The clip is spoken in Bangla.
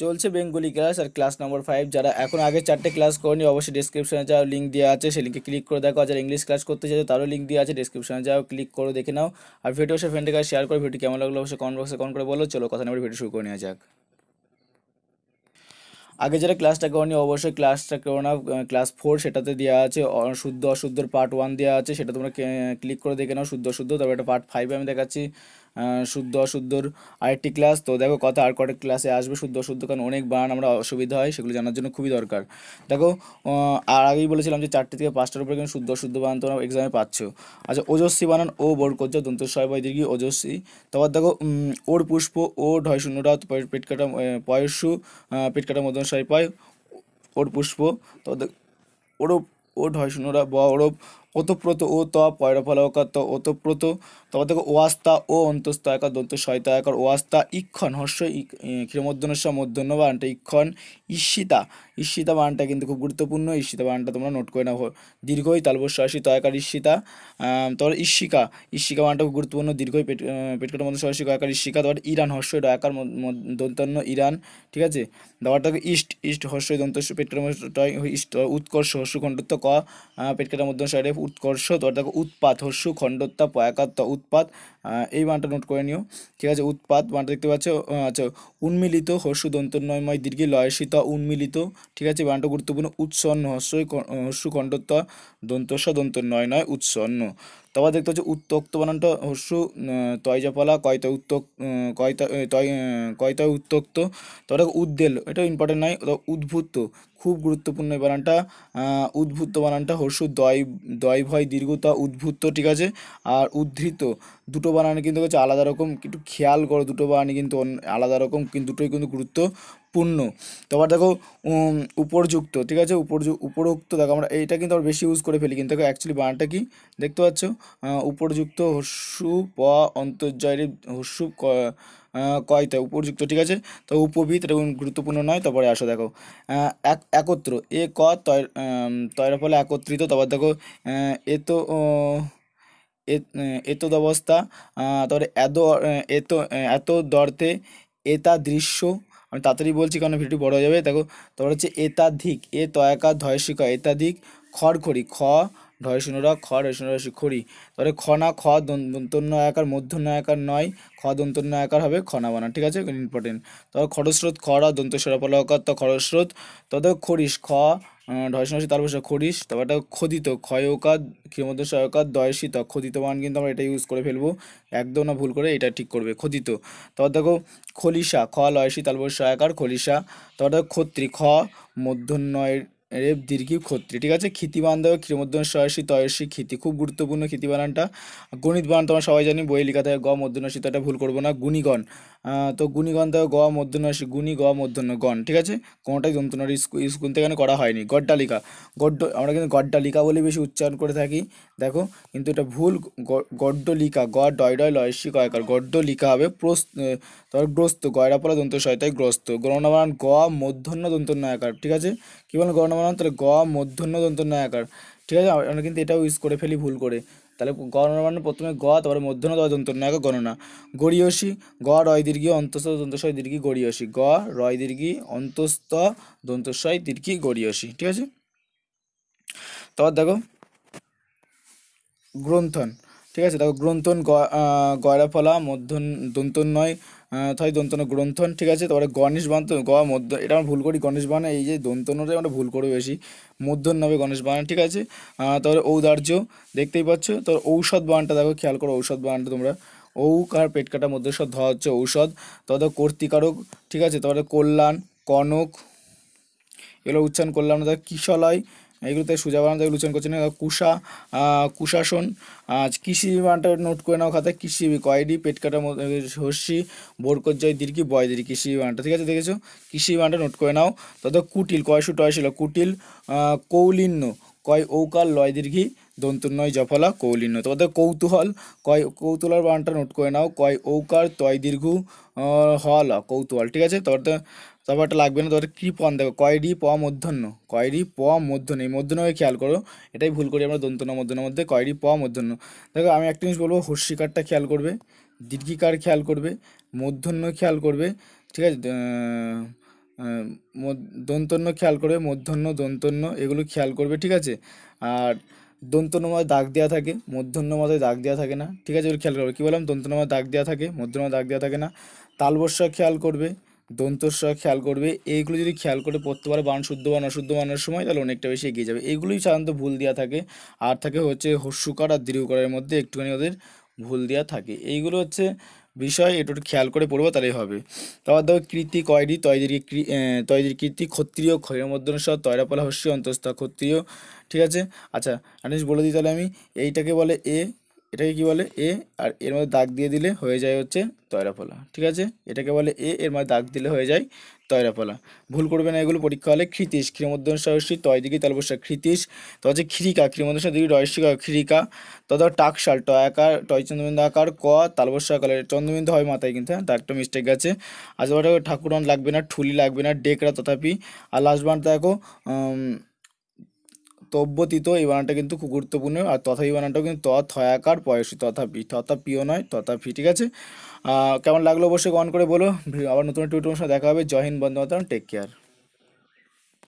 চলছে বেঙ্গলি ক্লাস আর ক্লাস নম্বর ফাইভ যারা এখন আগে চারটে ক্লাস করেনি, অবশ্যই ডিসক্রিপশনে যাও লিঙ্ক দেওয়া আছে, সেই লিঙ্কে ক্লিক করে দেখো। যারা ইংলিশ ক্লাস করতে চাইছো, তারও লিঙ্ক দেওয়া আছে ডিসক্রিপশনে যাও ক্লিক করে দেখে নাও। আর ভিডিও সে ফ্রেন্ডের কাছে শেয়ার করে ভিডিও কেমন লাগল, অবশ্যই কমেন্ট বক্সে কমেন্ট করে বলো। চলো, কথা নেবার ভিডিও শুরু করে নেওয়া যাক। আগে যারা ক্লাসটা করনি, অবশ্যই ক্লাসটা করো না। ক্লাস ফোর সেটাতে দেওয়া আছে শুদ্ধ অশুদ্ধর পার্ট ওয়ান দেওয়া আছে, সেটা তোমরা ক্লিক করে দেখে নাও, শুদ্ধ অশুদ্ধ। তবে একটা পার্ট ফাইভে আমি দেখাচ্ছি। শুদ্ধ অশুদ্ধর আরেকটি ক্লাস তো দেখো কথা আর কটা ক্লাসে আসবে শুদ্ধ অশুদ্ধ, কারণ অনেক বানান আমরা অসুবিধা হয়, সেগুলো জানার জন্য খুবই দরকার। দেখো আর আগেই বলেছিলাম যে চারটে থেকে পাঁচটার উপরে কিন্তু শুদ্ধ অশুদ্ধ বানান তোমরা এক্সামে পাচ্ছ। আচ্ছা ওজস্বী বানান, ও বোর করছ দন্ত ছয় বয় ওজস্বী। তারপর দেখো ওর পুষ্প, ও ঢয় শূন্যটা পেট কাটা পয়সু পেট কাটা মদন পায় ওর পুষ্প তো দেখ- ওরব হয় শুনোরা ব ওরব ওতপ্রত ও ত পয়রা ফলাকার ত ওতপ্রত। তারপর দেখো ওয়াস্তা ও অন্তস্ত একার দন্ত শয়তা একার ওয়াস্তা ইক্ষণ হর্ষ ক্ষীরমধ্যনস্য মধ্যন্য বানটা ইক্ষণ ঈশিতা। ঈশিতা বানটা কিন্তু খুব গুরুত্বপূর্ণ। ঈশিতা বানটা তোমরা নোট করে নাও। দীর্ঘই তালবস্বাসী তয়াকার ঈশিতা। আম, তারপর ঈশিকা। ঈশিকা বানটা খুব গুরুত্বপূর্ণ। দীর্ঘই পেট পেটকাটা মধ্যে সরাসরি কয়াকার ঈশিকা। তারপর ইরান হর্ষ ডয়াকার দন্তান্ন ইরান। ঠিক আছে? দেখো ইস্ট ইষ্ট হর্ষ দন্ত পেটকাটার মধ্যে ইস্ট উৎকর্ষ হর্ষ খণ্ডত্ব ক পেটকাটার মধ্যে সাইডে উৎকর্ষ দেখো উৎপাত, হর্ষ, খণ্ডত্তা, পয়াকাত্ত, উৎপাত এই বানটা নোট করে নিও। ঠিক আছে, উৎপাত বানটা দেখতে পাচ্ছ আচ্ছা উন্মিলিত হর্ষু দন্তন্নয়ময় দীর্ঘী লয়সিত উন্মিলিত, ঠিক আছে বানটা গুরুত্বপূর্ণ, উৎসন্ন হর্ষই হর্ষ খণ্ডত্ব দন্তস্ব দন্ত নয় নয়, উৎসন্ন। তারপর দেখতে হচ্ছে উত্তক্ত বানানটা হর্ষ তয়জাপালা কয়তা উত্তক কয়তা তয় উত্তক্ত। তারপরে উদ্দেল এটা ইম্পর্টেন্ট নয় উদ্ভুত, খুব গুরুত্বপূর্ণ এই বানানটা। উদ্ভুত বানানটা হর্ষ দয় দয় ভয় দীর্ঘতা, উদ্ভুত, ঠিক আছে? আর উদ্ধৃত, দুটো বানান কিন্তু হচ্ছে আলাদা রকম একটু খেয়াল করো দুটো বানানই কিন্তু আলাদা রকম, কিন্তু দুটোই কিন্তু গুরুত্বপূর্ণ তারপর দেখো উপরযুক্ত ঠিক আছে? উপরোক্ত দেখো আমরা এইটা কিন্তু আমরা বেশি ইউজ করে ফেলি কিন্তু দেখো অ্যাকচুয়ালি বানানটা কি? দেখতে পাচ্ছ? উপরযুক্ত হর্ষু প অন্তর্জয়ের আহ, কয়তা? উপযুক্ত ঠিক আছে? তো উপবিত এটা গুরুত্বপূর্ণ নয় তারপরে আসো দেখো। এক একত্র এ ক তয় তয়রা ফলে একত্রিত তারপর দেখো এ তো এতদ অবস্থা তারপরে এত এত এত দর্থে এতা দৃশ্য আমি তাড়াতাড়ি বলছি কারণ ভিডিওটি বড় হয়ে যাবে। দেখো তারপর হচ্ছে এতাধিক, এ তয়াকা, ধয়সিকা, এতাধিক, খড়খড়ি, খ ঢয় শূন্যরা খ ঢয় শূন্যরা খড়ি। তারপরে খনা খ দন্তন্য আকার মধ্যন্য আকার নয়, খ দন্তন্য আকার হবে খনা বানা, ঠিক আছে? ইম্পর্টেন্ট তারপর খরস্রোত খরা দন্ত সরাপলাকার, তো খরস্রোত তারপর খরিস খ ঢয় শূন্য তারপর সে খরিস তারপর একটা খোদিত, ক্ষয়কার ক্ষমত সহায়কার দয়সিত, খোদিত মান কিন্তু আমরা এটা ইউজ করে ফেলব। একদম না ভুল করে এটা ঠিক করবে, খোদিত। তারপর দেখো খলিসা খ, লয়সি তারপর সহায়কার খলিসা তারপর দেখো ক্ষত্রি খ মধ্যন্নয়ের রেপ দীর্ঘি ক্ষত্রি, ঠিক আছে? খিতি বান দেবো ক্ষীরমধ্যন সয়সী তয়সী খিতি খুব গুরুত্বপূর্ণ খিতি বানানটা। গণিত বানান, তোমরা সবাই জানি বই লেখা থাকে, গ মধ্যনসী তো এটা ভুল করব না, গুণীগণ। তো গুণীগণ দেবো গ মধ্যনসী গুণী, গ মধ্যন্য গণ, ঠিক আছে? কোনোটাই যন্ত্রণার স্কুল থেকে করা হয়নি? গড্ডালিকা। গড্ড, আমরা কিন্তু গড্ডালিকা বলে বেশি উচ্চারণ করে থাকি। দেখো, কিন্তু এটা ভুল গড্ডলিকা, গ, ডয় ডয়, লয়সী, কয়কার। গড্ডলিকা হবে প্রস্ত তারপর গ্রস্ত, গয়রাপলা দন্ত সহায়তায় গ্রস্ত। গণনা বানান গ মধ্যন্য দন্ত নয়াকার ঠিক আছে? কী বলেন গণনা বানান তাহলে গ মধ্যন্য দন্ত নয়াকার ঠিক আছে? আমরা কিন্তু এটাও ইউজ করে ফেলি ভুল করে। তাহলে গণনা মানে প্রথমে গ তারপরে মধ্যন্য তারপরে দন্ত নয়াকার গণনা। গড়িয়সী গ রয় দীর্ঘি অন্তস্থ দন্তস্বয় দীর্ঘি গড়িয়সী। গ রয় দীর্ঘি অন্তস্থ দন্তস্বয় দীর্ঘি গড়িয়সী। ঠিক আছে? তারপর দেখো গ্রন্থন। ঠিক আছে? দেখো গ্রন্থন গ- আহ, গয়রাফলা মধ্যন দন্তন্নয় থয় দন্তন গ্রন্থন, ঠিক আছে? তারপরে গণেশ বান গ মধ্য এটা আমরা ভুল করি, গণেশ বান, এই যে দন্তনটা আমরা ভুল করে বেশি। মধ্যন হবে গণেশ বান, ঠিক আছে? তারপরে ঔদার্য, দেখতেই পাচ্ছ? তোর ঔষধ বানটা, দেখো, খেয়াল করো ঔষধ বানটা তোমরা। ঔ কার পেট কাটা মধ্যে সব ধ হচ্ছে ঔষধ। তারপরে কর্তিকারক, ঠিক আছে? তারপরে কল্যাণ, কনক, এগুলো উচ্চারণ করলাম না দেখো কিশলয় এগুলোতে সোজা বানান এগুলো উচ্চারণ কুষা কুশাসন আহ, কৃষি বানানটা নোট করে নাও খাতায় কৃষি কয়ডি পেট কাটা বোরকর জয় দীর্ঘি বয় দীর্ঘি কৃষি বানানটা ঠিক আছে দেখেছ? কৃষি বানানটা নোট করে নাও। তারপর কুটিল কয়শো টয়শিল কুটিল কৌলিন্য কয় ঔকার লয় দীর্ঘি দন্তন্নয় জফলা কৌলিন্য। তোমাদের কৌতূহল কয় কৌতূহল বানটা নোট করে নাও কয় ঔকার তয় দীর্ঘ হল কৌতূহল ঠিক আছে? তারপর তো- তারপর একটা লাগবে না তারপরে কৃপন দেখো, কয়ডি প মধ্যাহ্ন, কয়ডি প মধ্যাহ্ন, এই মধ্যাহ্নকে খেয়াল করো, এটাই ভুল করি আমরা দন্তন মধ্যাহ্নের মধ্যে, কয়ডি প মধ্যাহ্ন। দেখো, আমি একটা জিনিস বলব হর্ষিকারটা খেয়াল করবে দীর্ঘিকার খেয়াল করবে, মধ্যাহ্ন খেয়াল করবে, ঠিক আছে দন্তন্য খেয়াল করবে মূর্ধন্য দন্তন্য, এগুলো খেয়াল করবে, ঠিক আছে, আর দন্তন্য মাথায় দাগ দেওয়া থাকে মূর্ধন্য মাথায় দাগ দেওয়া থাকে না, ঠিক আছে, এগুলো খেয়াল করবে, কী বললাম, দন্তন্য মাথায় দাগ দেওয়া থাকে মূর্ধন্য দাগ দেওয়া থাকে না তালবস্যা খেয়াল করবে দন্তস্ব খেয়াল করবে। এইগুলো যদি খেয়াল করে পড়তে পারে, বান শুদ্ধ বান অশুদ্ধ বানানোর সময়, তাহলে অনেকটা বেশি এগিয়ে যাবে। এইগুলোই সাধারণত ভুল দেওয়া থাকে। আর থাকে হচ্ছে হস্যকার আর দীর্ঘকারের মধ্যে একটুখানি ওদের ভুল দেওয়া থাকে। এইগুলো হচ্ছে বিষয় একটু একটু খেয়াল করে পড়ব, তাহলেই হবে। তারপর দেখো, কৃতি কয়রি তয়দির তয়দির কীর্তি ক্ষত্রিয়, ক্ষয়ের মধ্যে সহ, তয়রাপালা হস্যি, অন্তস্থা ক্ষত্রিয়। ঠিক আছে? আচ্ছা জিনিস বলে দিই তাহলে আমি। এইটাকে বলে এ এটাকে কি বলে? এ আর এর মধ্যে দাগ দিয়ে দিলে হয়ে যায় হচ্ছে তয়রাফলা ঠিক আছে? এটাকে বলে এ, এর মধ্যে দাগ দিলে হয়ে যায় তয়রাফলা ভুল করবে না এগুলো পরীক্ষা হলে ক্ষিতিশ ক্ষীরমধ্যন সহস্রী তয় দিকে তালবসা, ক্ষিতিশ তো হচ্ছে খিরিকা ক্ষীরমধ্যন দিকে রয়সী খিরিকা তথা টাকশাল টয় আকার টয় চন্দ্রবিন্দু আকার, ক, তালবসা আকার চন্দ্রবিন্দু হয় মাথায় কিন্তু হ্যাঁ? একটা মিস্টেক আচ্ছা ওটা ঠাকুরন লাগবে না, ঠুলি লাগবে না ডেকরা তথাপি। আর লাস্ট বার দেখো তব্যতীত এই বানানটা কিন্তু খুব গুরুত্বপূর্ণ আর তথাপি বানানটাও কিন্তু তথয়াকার থয়াকার, পয়সী তথাপি তথাপিও নয় তথাপি ঠিক আছে? কেমন লাগল অবশ্যই কমেন্ট করে বলো। আবার নতুন একটি অনুষ্ঠানে দেখা হবে। জয় হিন্দ বন্ধু টেক কেয়ার